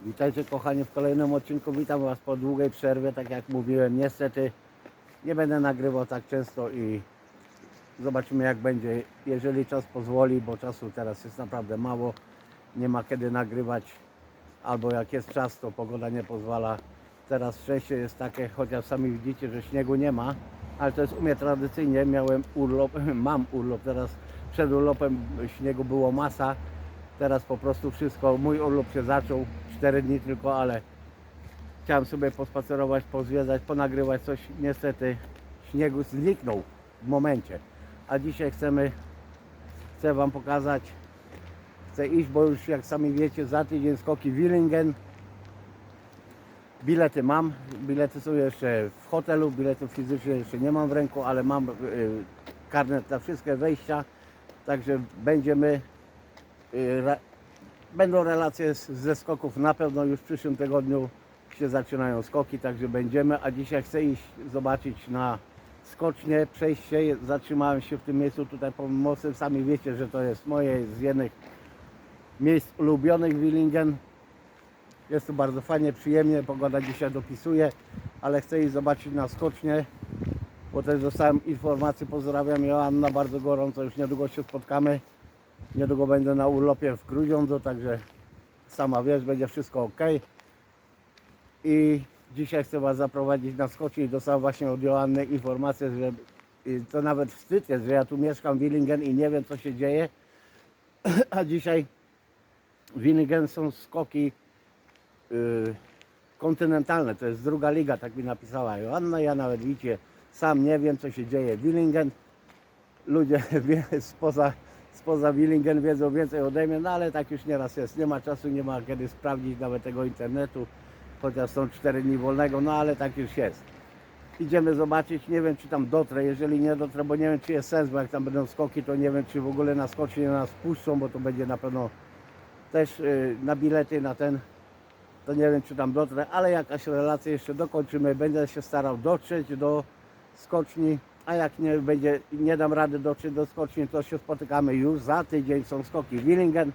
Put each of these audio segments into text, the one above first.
Witajcie kochani w kolejnym odcinku. Witam Was po długiej przerwie. Tak jak mówiłem, niestety nie będę nagrywał tak często i zobaczymy jak będzie, jeżeli czas pozwoli, bo czasu teraz jest naprawdę mało. Nie ma kiedy nagrywać, albo jak jest czas, to pogoda nie pozwala. Teraz szczęście jest takie, chociaż sami widzicie, że śniegu nie ma, ale to jest u mnie tradycyjnie. Miałem urlop, mam urlop, teraz przed urlopem śniegu było masa. Teraz po prostu wszystko, mój urlop się zaczął, 4 dni tylko, ale chciałem sobie pospacerować, pozwiedzać, ponagrywać coś. Niestety śniegu zniknął w momencie. A dzisiaj chcemy, chcę Wam pokazać, chcę iść, bo już jak sami wiecie, za tydzień skoki Willingen. Bilety mam, bilety są jeszcze w hotelu, biletów fizycznie jeszcze nie mam w ręku, ale mam y, karnet na wszystkie wejścia, także będziemy re, będą relacje z, ze skoków. Na pewno już w przyszłym tygodniu się zaczynają skoki, także będziemy, a dzisiaj chcę iść zobaczyć na skocznie, przejście, zatrzymałem się w tym miejscu. Tutaj pod sami wiecie, że to jest moje z jednych miejsc ulubionych Willingen, jest tu bardzo fajnie, przyjemnie, pogoda dzisiaj dopisuje, ale chcę iść zobaczyć na skocznie, bo też dostałem informację, pozdrawiam Joanna bardzo gorąco, już niedługo się spotkamy. Niedługo będę na urlopie w Grudziądzu, także sama wiesz, będzie wszystko ok. I dzisiaj chcę Was zaprowadzić na skocznie i dostałem właśnie od Joanny informację, że to nawet wstyd jest, że ja tu mieszkam w Willingen i nie wiem co się dzieje. A dzisiaj w Willingen są skoki y, kontynentalne, to jest druga liga, tak mi napisała Joanna. Ja nawet widzicie, sam nie wiem co się dzieje w Willingen. Ludzie spoza, spoza Willingen wiedzą więcej ode mnie, no ale tak już nieraz jest. Nie ma czasu, nie ma kiedy sprawdzić nawet tego internetu, chociaż są 4 dni wolnego, no ale tak już jest. Idziemy zobaczyć, nie wiem czy tam dotrę, jeżeli nie dotrę, bo nie wiem czy jest sens, bo jak tam będą skoki, to nie wiem czy w ogóle na skocznie nas puszczą, bo to będzie na pewno też y, na bilety na ten, to nie wiem czy tam dotrę, ale jakaś relacja jeszcze dokończymy, będę się starał dotrzeć do skoczni, a jak nie będzie, nie dam rady dotrzeć do skoczni, to się spotykamy już za tydzień, są skoki Willingen.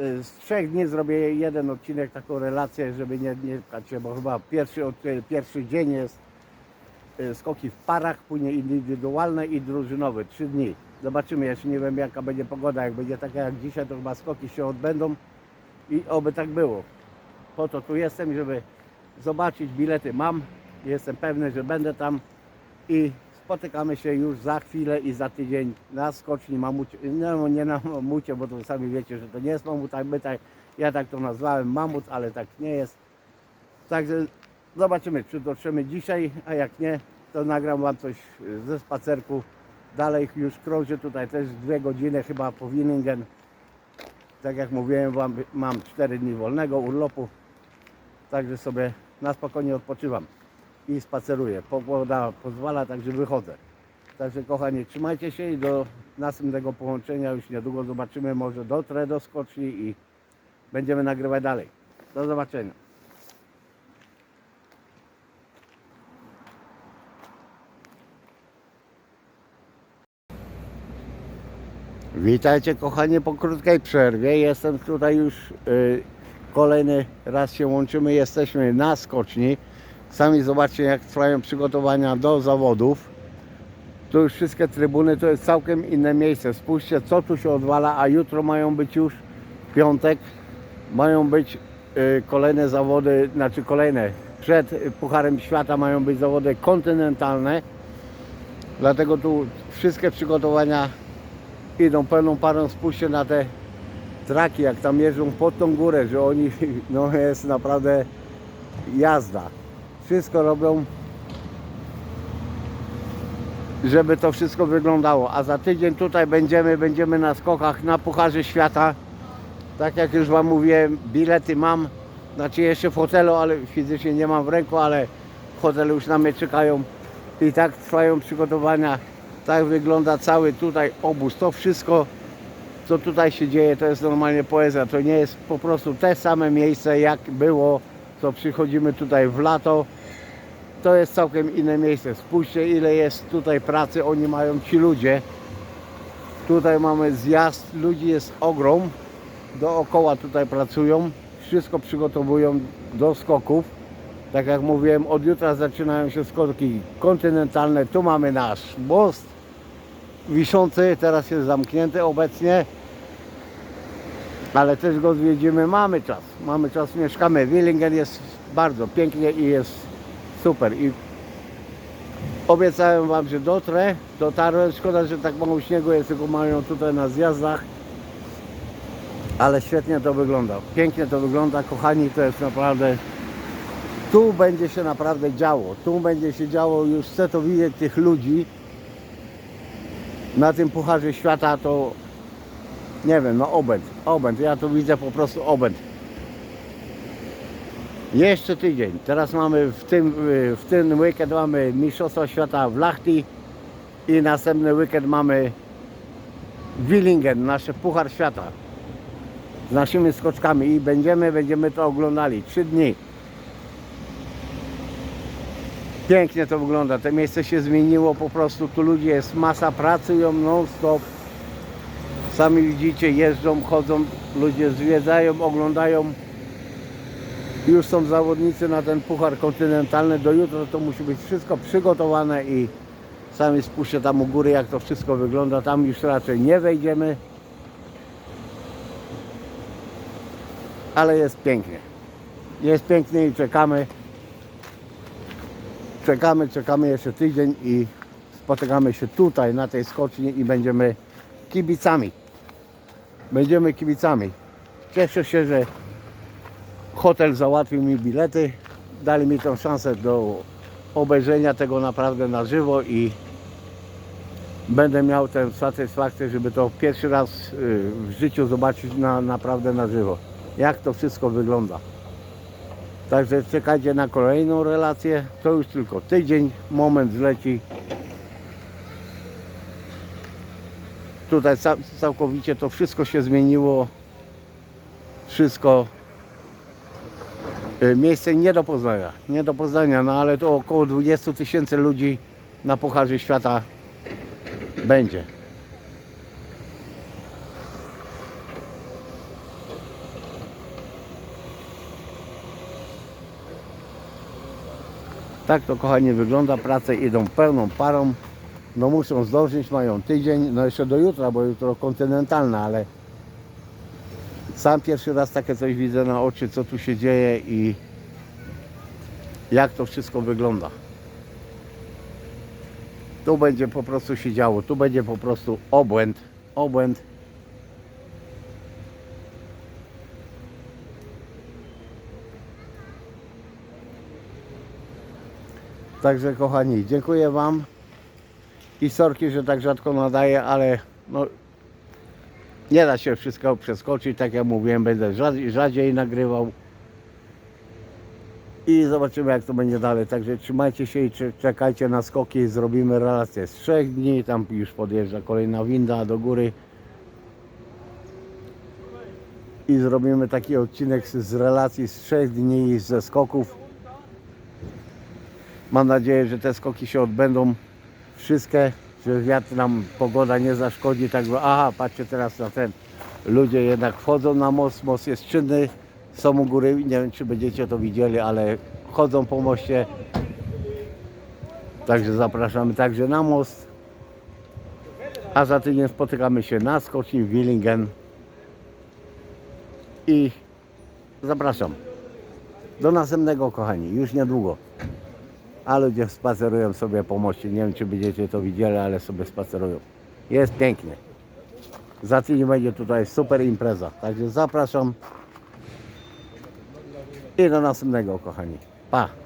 Y, Z trzech dni zrobię jeden odcinek, taką relację, żeby nie, nie pchać się, bo chyba pierwszy, y, pierwszy dzień jest y, skoki w parach, później indywidualne i drużynowe, trzy dni. Zobaczymy, jeszcze nie wiem jaka będzie pogoda, jak będzie taka jak dzisiaj, to chyba skoki się odbędą i oby tak było. Po to tu jestem, żeby zobaczyć, bilety mam, jestem pewny, że będę tam i spotykamy się już za chwilę i za tydzień na skoczni mamucie, no nie na mamucie, bo to sami wiecie, że to nie jest mamut, tak, my tak, ja tak to nazwałem mamut, ale tak nie jest. Także zobaczymy, czy dotrzemy dzisiaj, a jak nie, to nagram Wam coś ze spacerku. Dalej już krążę tutaj też dwie godziny chyba po Willingen. Tak jak mówiłem Wam, mam 4 dni wolnego urlopu, także sobie na spokojnie odpoczywam i spaceruję. Pogoda pozwala, także wychodzę. Także kochani, trzymajcie się i do następnego połączenia już niedługo zobaczymy, może dotrę do skoczni i będziemy nagrywać dalej. Do zobaczenia. Witajcie kochani po krótkiej przerwie. Jestem tutaj już y, kolejny raz się łączymy. Jesteśmy na skoczni. Sami zobaczcie jak trwają przygotowania do zawodów. Tu już wszystkie trybuny to jest całkiem inne miejsce. Spójrzcie co tu się odwala, a jutro mają być już w piątek. Mają być y, kolejne zawody, znaczy kolejne. Przed Pucharem Świata mają być zawody kontynentalne. Dlatego tu wszystkie przygotowania idą pełną parą, spójrzcie na te traki, jak tam jeżdżą pod tą górę, że oni, no jest naprawdę jazda. Wszystko robią, żeby to wszystko wyglądało. A za tydzień tutaj będziemy, będziemy na skokach na Pucharze Świata. Tak jak już Wam mówiłem, bilety mam, znaczy jeszcze w hotelu, ale fizycznie nie mam w ręku, ale w hotelu już na mnie czekają. I tak trwają przygotowania. Tak wygląda cały tutaj obóz. To wszystko, co tutaj się dzieje, to jest normalnie poezja. To nie jest po prostu te same miejsce, jak było, co przychodzimy tutaj w lato. To jest całkiem inne miejsce. Spójrzcie, ile jest tutaj pracy oni mają, ci ludzie. Tutaj mamy zjazd, ludzi jest ogrom. Dookoła tutaj pracują. wszystko przygotowują do skoków. Tak jak mówiłem, od jutra zaczynają się skoki kontynentalne. Tu mamy nasz most wiszący, teraz jest zamknięty obecnie. Ale też go zwiedzimy, mamy czas, mamy czas, mieszkamy. Willingen jest bardzo pięknie i jest super. I obiecałem Wam, że dotrę, dotarłem. Szkoda, że tak mało śniegu jest, tylko mają tutaj na zjazdach. Ale świetnie to wygląda. Pięknie to wygląda, kochani, to jest naprawdę. Tu będzie się naprawdę działo. Tu będzie się działo, już chcę to widzieć tych ludzi. Na tym Pucharze Świata to nie wiem, no obęd, obęd. Ja tu widzę po prostu obęd. Jeszcze tydzień. Teraz mamy w tym, w weekend mamy Mistrzostwa Świata w Lahti i następny weekend mamy Willingen, nasz Puchar Świata z naszymi skoczkami i będziemy, będziemy to oglądali. Trzy dni. Pięknie to wygląda. To miejsce się zmieniło po prostu. Tu ludzie jest masa, pracują non stop. Sami widzicie, jeżdżą, chodzą, ludzie zwiedzają, oglądają. Już są zawodnicy na ten puchar kontynentalny. Do jutra to musi być wszystko przygotowane i sami spójrzcie tam u góry, jak to wszystko wygląda. Tam już raczej nie wejdziemy. Ale jest pięknie. Jest pięknie i czekamy. Czekamy, czekamy jeszcze tydzień i spotykamy się tutaj na tej skoczni i będziemy kibicami. Będziemy kibicami. Cieszę się, że hotel załatwił mi bilety. Dali mi tą szansę do obejrzenia tego naprawdę na żywo i będę miał tę satysfakcję, żeby to pierwszy raz y, w życiu zobaczyć na, naprawdę na żywo. Jak to wszystko wygląda. Także czekajcie na kolejną relację. To już tylko tydzień, moment zleci. Tutaj ca- całkowicie to wszystko się zmieniło. Wszystko. Y, Miejsce nie do poznania. Nie do poznania, no ale to około 20 tysięcy ludzi na Pucharze Świata będzie. Tak to kochani wygląda, prace idą pełną parą. No muszą zdążyć, mają tydzień, no jeszcze do jutra, bo jutro kontynentalne, ale sam pierwszy raz takie coś widzę na oczy, co tu się dzieje i jak to wszystko wygląda. Tu będzie po prostu się działo, tu będzie po prostu obłęd, obłęd. Także kochani, dziękuję Wam i sorki, że tak rzadko nadaję, ale no, nie da się wszystko przeskoczyć, tak jak mówiłem, będę rzadziej, nagrywał. I zobaczymy jak to będzie dalej. Także trzymajcie się i cze- czekajcie na skoki, zrobimy relację z trzech dni, tam już podjeżdża kolejna winda do góry. I zrobimy taki odcinek z relacji z trzech dni ze skoków. Mam nadzieję, że te skoki się odbędą. Wszystkie, że wiatr nam pogoda nie zaszkodzi. Tak, że- aha, patrzcie teraz na ten. Ludzie jednak wchodzą na most, most jest czynny, są u góry, nie wiem czy będziecie to widzieli, ale chodzą po moście. Także zapraszamy także na most. A za tydzień spotykamy się na skoczni w Willingen. I zapraszam. Do następnego kochani, już niedługo a ludzie spacerują sobie po moście. Nie wiem, czy będziecie to widzieli, ale sobie spacerują. Jest pięknie. Za tydzień będzie tutaj super impreza. Także zapraszam. I do następnego, kochani. Pa!